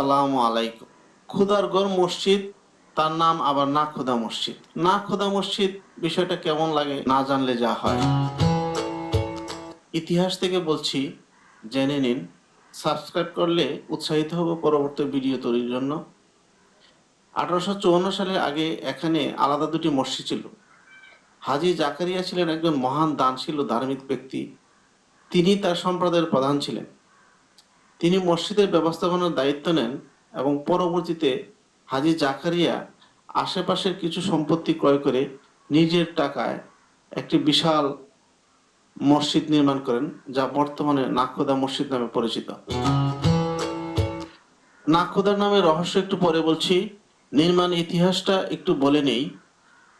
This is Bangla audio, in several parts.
আসসালামু আলাইকুম। খুদারগড় মসজিদ, তার নাম আবার না খুদা মসজিদ। না খুদা মসজিদ বিষয়টা কেমন লাগে না জানলে যা হয়। ইতিহাস থেকে বলছি, জেনে নিন, সাবস্ক্রাইব করলে উৎসাহিত হব পরবর্তী ভিডিও তৈরির জন্য। আঠারোশো চুয়ান্ন সালের আগে এখানে আলাদা দুটি মসজিদ ছিল। হাজি জাকারিয়া ছিলেন একজন মহান দানশীল ও ধার্মিক ব্যক্তি। তিনি তার সম্প্রদায়ের প্রধান ছিলেন। তিনি মসজিদের ব্যবস্থাপনার দায়িত্ব নেন এবং পরবর্তীতে হাজি জাকারিয়া আশেপাশের কিছু সম্পত্তি ক্রয় করে নিজের টাকায় একটি বিশাল মসজিদ নির্মাণ করেন, যা বর্তমানে নাকোদা মসজিদ নামে পরিচিত। নাকোদার নামে রহস্য একটু পরে বলছি। নির্মাণ ইতিহাসটা একটু বলে নেই।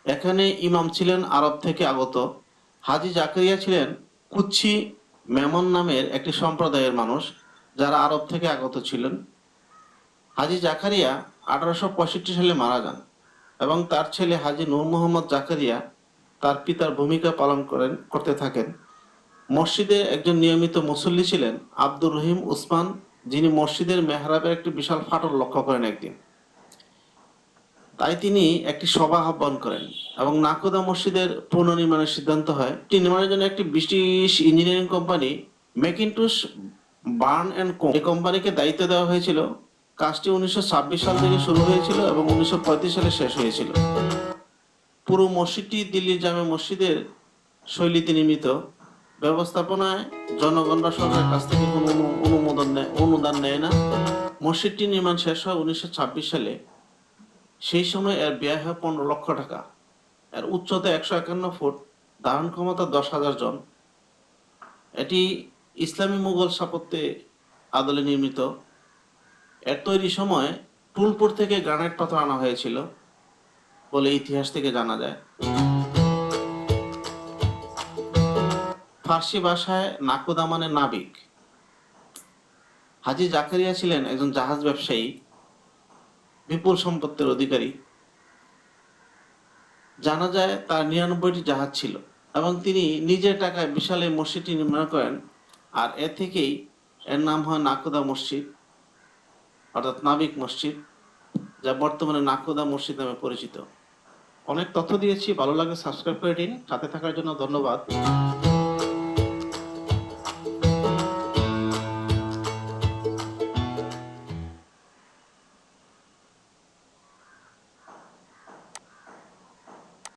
এখানে ইমাম ছিলেন আরব থেকে আগত। হাজি জাকারিয়া ছিলেন কুচ্ছি মেমন নামের একটি সম্প্রদায়ের মানুষ। যারা আরব থেকে আগত ছিলেন। হাজি জাকারিয়া আঠারোশো পঁয়ষট্টি সালে মারা যান এবং তার ছেলে হাজি নূর মোহাম্মদ জাকারিয়া তার পিতার ভূমিকা পালন করেন, করতে থাকেন। মসজিদে একজন নিয়মিত মুসল্লি ছিলেন আব্দুর রহিম উসমান, যিনি মসজিদের মেহরাবের একটি বিশাল ফাটল লক্ষ্য করেন একদিন। তাই তিনি একটি সভা আহ্বান করেন এবং নাকুদা মসজিদের পুনর্নির্মাণের সিদ্ধান্ত হয়। নির্মাণের জন্য একটি British engineering company Mackintosh Burn and co এই কোম্পানিকে দায়িত্ব দেওয়া হয়েছিল। কাজটি উনিশশো ছাব্বিশ সাল থেকে শুরু হয়েছিল এবং উনিশশো পঁয়ত্রিশ সালে শেষ হয়েছিল। পুরো মসজিদটি দিল্লির জামে মসজিদের শৈলীতে নির্মিত। ব্যবস্থাপনায় জনগণ বা সরকারের কাছ থেকে কোনো অনুমোদন নেয় অনুদান নেয় না। মসজিদটি নির্মাণ শেষ হয় উনিশশো ছাব্বিশ সালে। সেই সময় এর ব্যয় হয় পনেরো লক্ষ টাকা। এর উচ্চতা একশো একান্ন ফুট। ধারণ ক্ষমতা দশ হাজার জন। এটি ইসলামী মুঘল স্থাপত্যে আদলে নির্মিত। এর তৈরি সময় টুলপুর থেকে গ্রানাইট পাথর আনা হয়েছিল বলে ইতিহাস থেকে জানা যায়। ফার্সি ভাষায় নাকুদা মানে নাবিক। হাজি জাকারিয়া ছিলেন একজন জাহাজ ব্যবসায়ী, বিপুল সম্পত্তির অধিকারী। জানা যায় তার নিরানব্বইটি জাহাজ ছিল এবং তিনি নিজের টাকায় বিশাল এই মসজিদটি নির্মাণ করেন আর এ থেকেই এর নাম হয় নাকুদা মসজিদ, অর্থাৎ নাবিক মসজিদ, যা বর্তমানে নাকুদা মসজিদ নামে পরিচিত। অনেক তথ্য দিয়েছি, ভালো লাগে সাবস্ক্রাইব করে দিন। সাথে থাকার জন্য ধন্যবাদ।